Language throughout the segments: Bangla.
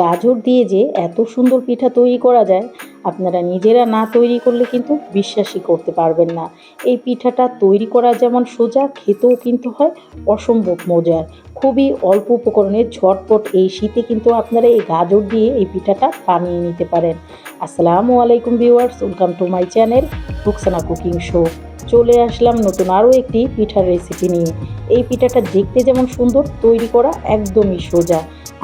গাজর দিয়ে যে এত সুন্দর পিঠা তৈরি করা যায়, আপনারা নিজেরা না তৈরি করলে কিন্তু বিশ্বাসই করতে পারবেন না। এই পিঠাটা তৈরি করা যেমন সোজা, খেতেও কিন্তু হয়, অসম্ভব মজার। খুবই অল্প উপকরণে ঝটপট এই শীতে কিন্তু আপনারা এই গাজর দিয়ে এই পিঠাটা বানিয়ে নিতে পারেন। আসসালামু আলাইকুম viewers, welcome to my channel Ruksana cooking show. চলে আসলাম নতুন আরও একটি পিঠার রেসিপি নিয়ে। এই পিঠাটা দেখতে যেমন সুন্দর, তৈরি করা একদমই সোজা।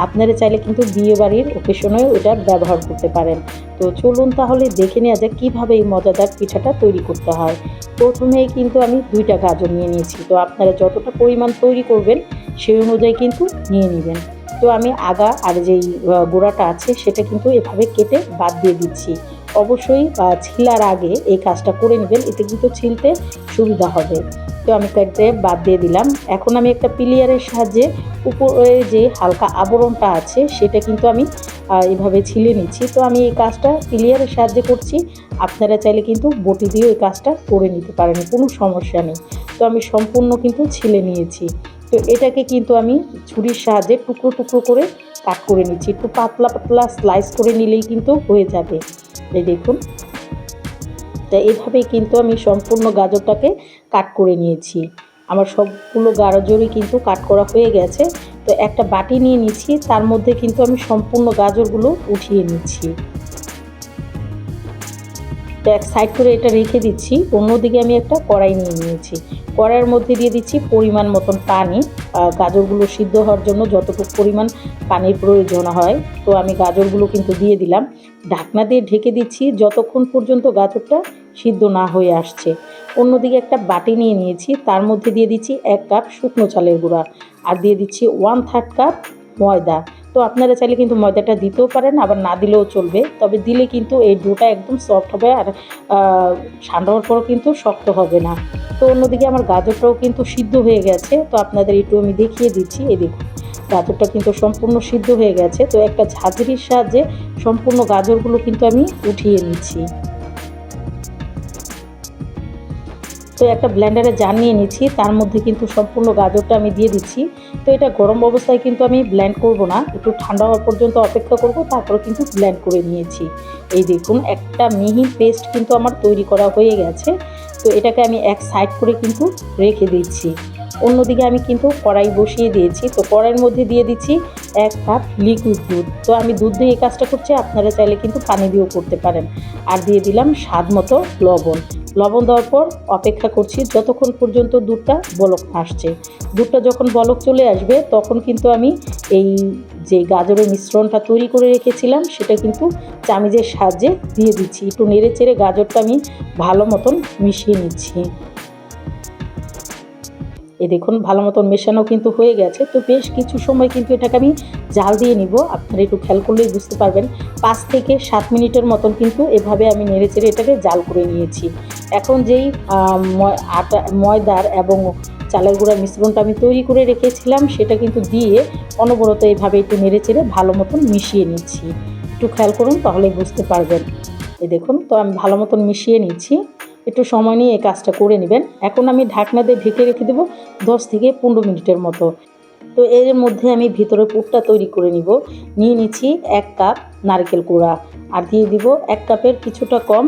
আপনারা চাইলে কিন্তু বিয়ে বাড়ির ওকেশনেও এটা ব্যবহার করতে পারেন। তো চলুন তাহলে দেখে নেওয়া যাক কীভাবে এই মজাদার পিঠাটা তৈরি করতে হয়। প্রথমেই কিন্তু আমি দুইটা গাজর নিয়ে নিয়েছি। তো আপনারা যতটা পরিমাণ তৈরি করবেন, সেই অনুযায়ী কিন্তু নিয়ে নেবেন। তো আমি আগা আর যেই গোড়াটা আছে, সেটা কিন্তু এভাবে কেটে বাদ দিয়ে দিচ্ছি। অবশ্যই ছিলার আগে এই কাজটা করে নেবেন, এতে কিন্তু ছিলতে সুবিধা হবে। তো আমি কেটে বাদ দিয়ে দিলাম। এখন আমি একটা পিলিয়ারের সাহায্যে উপরে যে হালকা আবরণটা আছে, সেটা কিন্তু আমি এভাবে ছিলে নিচ্ছি। তো আমি এই কাজটা পিলিয়ারের সাহায্যে করছি। আপনারা চাইলে কিন্তু বটি দিয়েও এই কাজটা করে নিতে পারেন, কোনো সমস্যা নেই। তো আমি সম্পূর্ণ কিন্তু ছিলে নিয়েছি। তো এটাকে কিন্তু আমি ছুরির সাহায্যে টুকরো টুকরো করে কাট করে নিচ্ছি। একটু পাতলা পাতলা স্লাইস করে নিলেই কিন্তু হয়ে যাবে। এই দেখুন। তা এভাবেই কিন্তু আমি সম্পূর্ণ গাজরটাকে কাট করে নিয়েছি। আমার সবগুলো গাজরই কিন্তু কাট করা হয়ে গেছে। তো একটা বাটি নিয়ে নিচ্ছি, তার মধ্যে কিন্তু আমি সম্পূর্ণ গাজরগুলো উঠিয়ে নিচ্ছি। তো এক সাইড করে এটা রেখে দিচ্ছি, অন্যদিকে আমি একটা কড়াই নিয়ে নিয়েছি। কড়াইয়ের মধ্যে দিয়ে দিচ্ছি পরিমাণ মতন পানি। গাজরগুলো সিদ্ধ হওয়ার জন্য যতটুকু পরিমাণ পানির প্রয়োজন হয়, তো আমি গাজরগুলো কিন্তু দিয়ে দিলাম। ঢাকনা দিয়ে ঢেকে দিচ্ছি, যতক্ষণ পর্যন্ত গাজরটা সিদ্ধ না হয়ে আসছে। অন্যদিকে একটা বাটি নিয়ে নিয়েছি। তার মধ্যে দিয়ে দিচ্ছি এক কাপ শুকনো চালের গুঁড়া আর দিয়ে দিচ্ছি ওয়ান থার্ড কাপ ময়দা। তো আপনারা চাইলে কিন্তু ময়দাটা দিতেও পারেন, আবার না দিলেও চলবে। তবে দিলে কিন্তু এই ডোটা একদম সফট হবে আর ঠান্ডা হওয়ার পরও কিন্তু শক্ত হবে না। তো অন্যদিকে আমার গাজরটাও কিন্তু সিদ্ধ হয়ে গেছে। তো আপনাদের একটু আমি দেখিয়ে দিচ্ছি। এই দেখুন, গাজরটা কিন্তু সম্পূর্ণ সিদ্ধ হয়ে গেছে। তো একটা ঝাঁঝরির সাহায্যে সম্পূর্ণ গাজরগুলো কিন্তু আমি উঠিয়ে নিচ্ছি। তো একটা ব্লেন্ডারে জার নিয়ে নিচ্ছি তার মধ্যে কিন্তু সম্পূর্ণ গাজরটা আমি দিয়ে দিচ্ছি। তো এটা গরম অবস্থায় কিন্তু আমি ব্লেন্ড করব না, একটু ঠান্ডা হওয়ার পর্যন্ত অপেক্ষা করব, তারপর কিন্তু ব্লেন্ড করে নিয়েছি। এই দেখুন, একটা মিহি পেস্ট কিন্তু আমার তৈরি করা হয়ে গেছে। তো এটাকে আমি এক সাইড করে কিন্তু রেখে দিচ্ছি। অন্যদিকে আমি কিন্তু কড়াই বসিয়ে দিয়েছি। তো কড়াইয়ের মধ্যে দিয়ে দিচ্ছি এক কাপ লিকুইড দুধ। তো আমি দুধ দিয়ে এই কাজটা করছি, আপনারা চাইলে কিন্তু পানি দিয়েও করতে পারেন। আর দিয়ে দিলাম স্বাদ মতো লবণ। লবণ দেওয়ার পর অপেক্ষা করছি, যতক্ষণ পর্যন্ত দুধটা বলক আসছে। দুধটা যখন বলক চলে আসবে, তখন কিন্তু আমি এই যে গাজরের মিশ্রণটা তৈরি করে রেখেছিলাম, সেটা কিন্তু চামিজের সাহায্যে দিয়ে দিচ্ছি। একটু নেড়ে চেড়ে গাজরটা আমি ভালো মতন মিশিয়ে নিচ্ছি। এই দেখুন, ভালো মতন মেশানো কিন্তু হয়ে গেছে। তো বেশ কিছু সময় কিন্তু এটাকে আমি জাল দিয়ে নিব। আপনারা একটু খেয়াল করলেই বুঝতে পারবেন। পাঁচ থেকে সাত মিনিটের মতন কিন্তু এভাবে আমি নেড়ে চেড়ে এটাকে জাল করে নিয়েছি। এখন যেই আটা, ময়দার এবং চালের গুঁড়ার মিশ্রণটা আমি তৈরি করে রেখেছিলাম, সেটা কিন্তু দিয়ে অনবরত এভাবে একটু নেড়ে চেড়ে ভালো মতন মিশিয়ে নিচ্ছি। একটু খেয়াল করুন তাহলে বুঝতে পারবেন। এই দেখুন, তো আমি ভালো মতন মিশিয়ে নিচ্ছি। একটু সময় নিয়ে এই কাজটা করে নেবেন। এখন আমি ঢাকনা দিয়ে ঢেকে রেখে দেবো দশ থেকে পনেরো মিনিটের মতো। তো এর মধ্যে আমি ভিতরে পুরটা তৈরি করে নিব। নিয়ে নিচ্ছি এক কাপ নারকেল কুড়া। আর দিয়ে দিব এক কাপের কিছুটা কম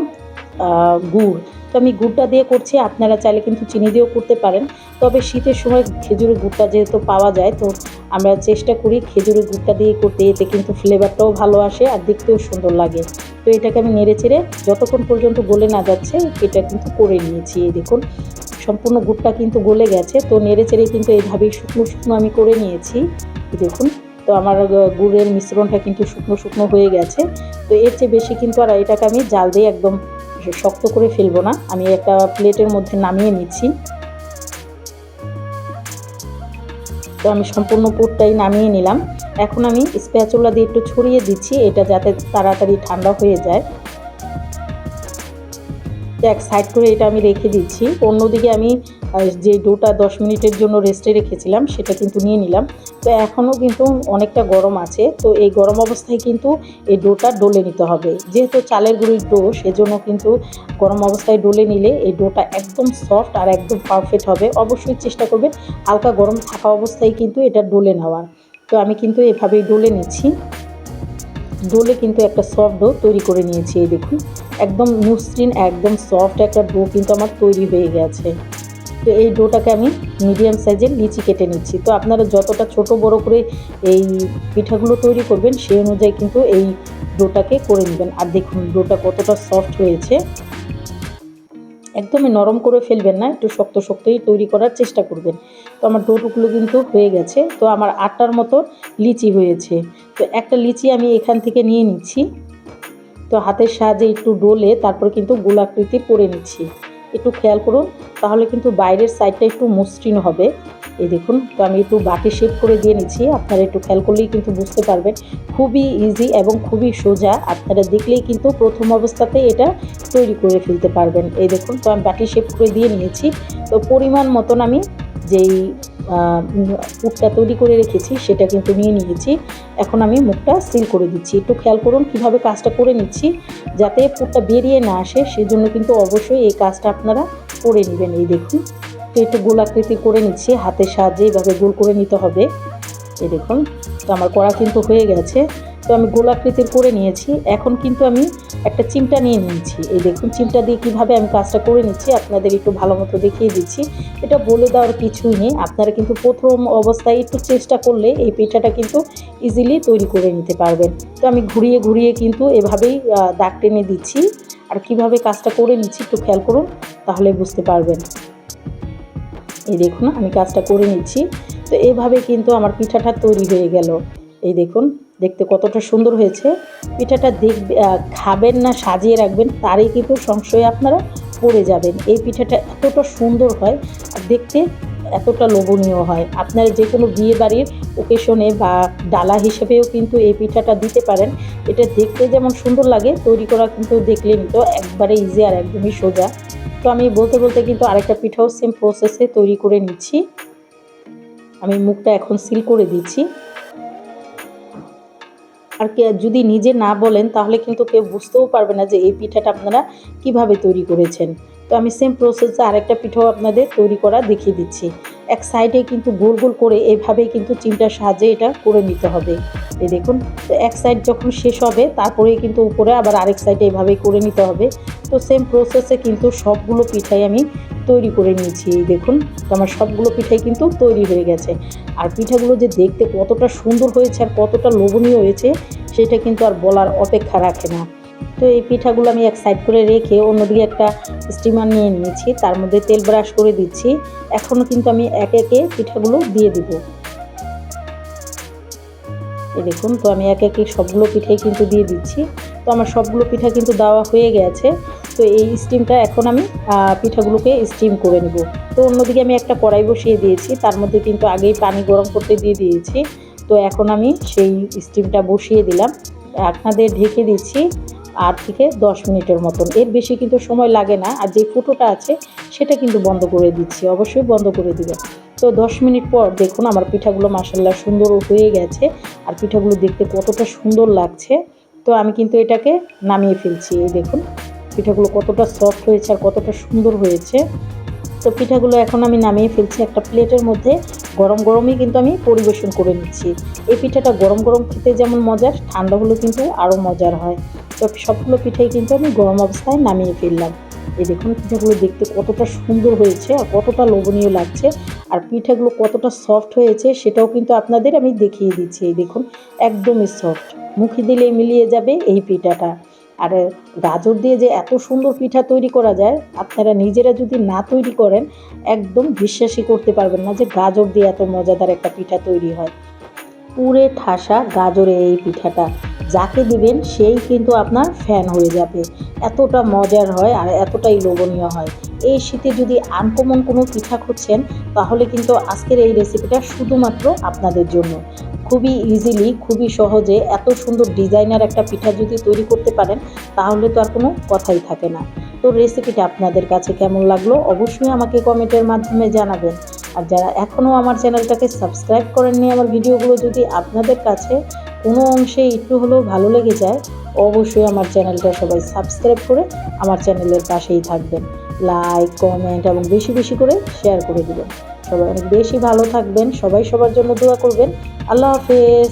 গুড়। তো আমি গুড়টা দিয়ে করছি, আপনারা চাইলে কিন্তু চিনি দিয়েও করতে পারেন। তবে শীতের সময় খেজুরের গুড়টা যেহেতু পাওয়া যায়, তো আমরা চেষ্টা করি খেজুরের গুড়টা দিয়ে করতে। এতে কিন্তু ফ্লেভারটাও ভালো আসে আর দেখতেও সুন্দর লাগে। তো এটাকে আমি নেড়ে চেড়ে যতক্ষণ পর্যন্ত গলে না যাচ্ছে, এটা কিন্তু করে নিয়েছি। এই দেখুন, সম্পূর্ণ গুড়টা কিন্তু গলে গেছে। তো নেড়ে চেড়ে কিন্তু এইভাবেই শুকনো শুকনো আমি করে নিয়েছি। দেখুন, তো আমার গুড়ের মিশ্রণটা কিন্তু শুকনো শুকনো হয়ে গেছে। তো এর চেয়ে বেশি কিন্তু আর এটাকে আমি জাল দিয়ে একদম শক্ত করে ফেলব না। আমি একটা প্লেটের মধ্যে নামিয়ে নিচ্ছি। তো আমি সম্পূর্ণ পুরটাই নামিয়ে নিলাম। এখন আমি স্প্যাচুলা দিয়ে একটু ছড়িয়ে দিচ্ছি, এটা যাতে তাড়াতাড়ি ঠান্ডা হয়ে যায়। এক সাইড করে এটা আমি রেখে দিচ্ছি। অন্যদিকে আমি যে ডোটা দশ মিনিটের জন্য রেস্টে রেখেছিলাম, সেটা কিন্তু নিয়ে নিলাম। তো এখনও কিন্তু অনেকটা গরম আছে। তো এই গরম অবস্থায় কিন্তু এই ডোটা ডলে নিতে হবে। যেহেতু চালের গুঁড়ির ডো, সেজন্য কিন্তু গরম অবস্থায় ডলে নিলে এই ডোটা একদম সফট আর একদম পারফেক্ট হবে। অবশ্যই চেষ্টা করবেন হালকা গরম থাকা অবস্থায় কিন্তু এটা ডলে নেওয়ার। তো আমি কিন্তু এভাবেই ডলে নিচ্ছি। ডোলে কিন্তু একটা সফট ডো তৈরি করে নিয়েছি, এই দেখুন। একদম মসৃণ, একদম সফট একটা ডো কিন্তু আমার তৈরি হয়ে গেছে। তো এই ডোটাকে আমি মিডিয়াম সাইজের লিচি কেটে নিচ্ছি। তো আপনারা যতটা ছোট বড় করে এই পিঠাগুলো তৈরি করবেন, সেই অনুযায়ী কিন্তু এই ডোটাকে করে নেবেন। আর দেখুন, ডোটা কতটা সফট হয়েছে। একদমই নরম করে ফেলবেন না, একটু শক্ত শক্তই তৈরি করার চেষ্টা করবেন। তো আমার ডোটুগুলো কিন্তু হয়ে গেছে। তো আমার আটটার মতো লিচি হয়েছে। তো একটা লিচি আমি এখান থেকে নিয়ে নিচ্ছি। তো হাতের সাহায্যে একটু ডোলে তারপর কিন্তু গোলাকৃতি করে নিচ্ছি। একটু খেয়াল করুন, তাহলে কিন্তু বাইরের সাইডটা একটু মসৃণ হবে। এই দেখুন, তো আমি একটু বাটি শেপ করে দিয়ে নিচ্ছি, আপনারা একটু খেয়াল করলেই কিন্তু বুঝতে পারবেন। খুবই ইজি এবং খুবই সোজা, আপনারা দেখলেই কিন্তু প্রথম অবস্থাতে এটা তৈরি করে ফেলতে পারবেন। এই দেখুন, তো আমি বাটি শেপ করে দিয়ে নিয়েছি। তো পরিমাণ মতন আমি যেই পুটটা তৈরি করে রেখেছি সেটা কিন্তু নিয়ে নিয়েছি। এখন আমি মুখটা সিল করে দিচ্ছি। একটু খেয়াল করুন কীভাবে কাজটা করে নিচ্ছি যাতে পুটটা বেরিয়ে না আসে। সেজন্য কিন্তু অবশ্যই এই কাজটা আপনারা করে নেবেন। এই দেখুন, তো একটু গোলাকৃতি করে নিচ্ছি। হাতের সাহায্যে এইভাবে গোল করে নিতে হবে। এই দেখুন, তো আমার করা কিন্তু হয়ে গেছে। তো আমি গোলাকৃতির করে নিয়েছি। এখন কিন্তু আমি একটা চিমটা নিয়ে নিয়েছি। এই দেখুন, চিমটা দিয়ে কীভাবে আমি কাজটা করে নিচ্ছি, আপনাদের একটু ভালো মতো দেখিয়ে দিচ্ছি। এটা বলে দেওয়ার কিছুই নেই। আপনারা কিন্তু প্রথম অবস্থায় একটু চেষ্টা করলে এই পিঠাটা কিন্তু ইজিলি তৈরি করে নিতে পারবেন। তো আমি ঘুরিয়ে ঘুরিয়ে কিন্তু এভাবেই দাগ টেনে দিচ্ছি। আর কীভাবে কাজটা করে নিচ্ছি একটু খেয়াল করুন, তাহলে বুঝতে পারবেন। এই দেখুন, আমি কাজটা করে নিচ্ছি। তো এভাবে কিন্তু আমার পিঠাটা তৈরি হয়ে গেল। এই দেখুন দেখতে কতটা সুন্দর হয়েছে। পিঠাটা দেখবে খাবেন না, সাজিয়ে রাখবেন, তারই কিন্তু সংশয়ে আপনারা পড়ে যাবেন। এই পিঠাটা এতটা সুন্দর হয় আর দেখতে এতটা লোভনীয় হয়। আপনারা যে কোনো বিয়ে বাড়ির ওকেশনে বা ডালা হিসেবেও কিন্তু এই পিঠাটা দিতে পারেন। এটা দেখতে যেমন সুন্দর লাগে, তৈরি করা কিন্তু দেখলেন তো একবারে ইজি আর একদমই সোজা। তো আমি বলতে বলতে কিন্তু আরেকটা পিঠাও সেম প্রসেসে তৈরি করে নিচ্ছি। আমি মুখটা এখন সিল করে দিচ্ছি। আর কে যদি নিজে না বলেন, তাহলে কিন্তু কেউ বুঝতেও পারবে না যে এই পিঠাটা আপনারা কীভাবে তৈরি করেছেন। তো আমি সেম প্রসেসে আরেকটা পিঠাও আপনাদের তৈরি করা দেখিয়ে দিচ্ছি। এক সাইডে কিন্তু গোল গোল করে এভাবেই কিন্তু চিমটার সাহায্যে এটা করে নিতে হবে। এই দেখুন, তো এক সাইড যখন শেষ হবে, তারপরেই কিন্তু উপরে আবার আরেক সাইডে এভাবেই করে নিতে হবে। তো সেম প্রসেসে কিন্তু সবগুলো পিঠাই আমি তৈরি করে নিয়েছি। দেখুন তো আমার সবগুলো পিঠাই কিন্তু তৈরি হয়ে গেছে। আর পিঠাগুলো যে দেখতে কতটা সুন্দর হয়েছে আর কতটা লোভনীয় হয়েছে, সেটা কিন্তু আর বলার অপেক্ষা রাখে না। তো এই পিঠাগুলো আমি এক সাইড করে রেখে অন্যদিকে একটা স্টিমার নিয়ে নিয়েছি। তার মধ্যে তেল ব্রাশ করে দিচ্ছি। এখনও কিন্তু আমি একে একে পিঠাগুলো দিয়ে দিব। এই দেখুন, তো আমি একে একে সবগুলো পিঠাই কিন্তু দিয়ে দিচ্ছি। তো আমার সবগুলো পিঠা কিন্তু দেওয়া হয়ে গেছে। তো এই স্টিমটা এখন আমি পিঠাগুলোকে স্টিম করে নেব। তো অন্যদিকে আমি একটা কড়াই বসিয়ে দিয়েছি, তার মধ্যে কিন্তু আগেই পানি গরম করতে দিয়ে দিয়েছি। তো এখন আমি সেই স্টিমটা বসিয়ে দিলাম। আপনাদের ঢেকে দিচ্ছি আট থেকে দশ মিনিটের মতন। এর বেশি কিন্তু সময় লাগে না, আর যে ফুটোটা আছে, সেটা কিন্তু বন্ধ করে দিচ্ছি। অবশ্যই বন্ধ করে দিবেন। তো দশ মিনিট পর দেখুন আমার পিঠাগুলো মাসাল্লাহ সুন্দর হয়ে গেছে, আর পিঠাগুলো দেখতে কতটা সুন্দর লাগছে। তো আমি কিন্তু এটাকে নামিয়ে ফেলছি, এই দেখুন। পিঠাগুলো কতটা সফট হয়েছে আর কতটা সুন্দর হয়েছে। তো পিঠাগুলো এখন আমি নামিয়ে ফেলছি একটা প্লেটের মধ্যে। গরম গরমই কিন্তু আমি পরিবেশন করে নিচ্ছি। এই পিঠাটা গরম গরম খেতে যেমন মজার, ঠান্ডা হলেও কিন্তু আরও মজার হয়। তো সবগুলো পিঠাই কিন্তু আমি গরম অবস্থায় নামিয়ে ফেললাম। এই দেখুন পিঠাগুলো দেখতে কতটা সুন্দর হয়েছে আর কতটা লোভনীয় লাগছে। আর পিঠাগুলো কতটা সফট হয়েছে সেটাও কিন্তু আপনাদের আমি দেখিয়ে দিচ্ছি। এই দেখুন, একদমই সফট মুখে দিলেই মিলিয়ে যাবে এই পিঠাটা। আর গাজর দিয়ে যে এত সুন্দর পিঠা তৈরি করা যায়, আপনারা নিজেরা যদি না তৈরি করেন, একদম বিশ্বাসই করতে পারবেন না যে গাজর দিয়ে এত মজাদার একটা পিঠা তৈরি হয়। পুরে ঠাসা গাজরে এই পিঠাটা। যাকে দিবেন সেই কিন্তু আপনার ফ্যান হয়ে যাবে। এতটা মজার হয় আর এতটাই লোভনীয় হয়। এই শীতে যদি আনকমন কোনো পিঠা খুঁজছেন, তাহলে কিন্তু আজকের এই রেসিপিটা শুধুমাত্র আপনাদের জন্য। খুবই ইজিলি খুবই সহজে এত সুন্দর ডিজাইনার একটা পিঠা যদি তৈরি করতে পারেন, তাহলে তো আর কোনো কথাই থাকে না। তো রেসিপিটা আপনাদের কাছে কেমন লাগল অবশ্যই আমাকে কমেন্টের মাধ্যমে জানাবেন। আর যারা এখনও আমার চ্যানেলটাকে সাবস্ক্রাইব করেননি আমার ভিডিওগুলো যদি আপনাদের কাছে কোনো অংশে একটু হলেও ভালো লেগে যায়, অবশ্যই আমার চ্যানেলটা সবাই সাবস্ক্রাইব করে আমার চ্যানেলের পাশেই থাকবেন। লাইক কমেন্ট এবং বেশি বেশি করে শেয়ার করে দেবেন। সবাই অনেক বেশি ভালো থাকবেন সবাই সবার জন্য দোয়া করবেন। আল্লাহ হাফেজ।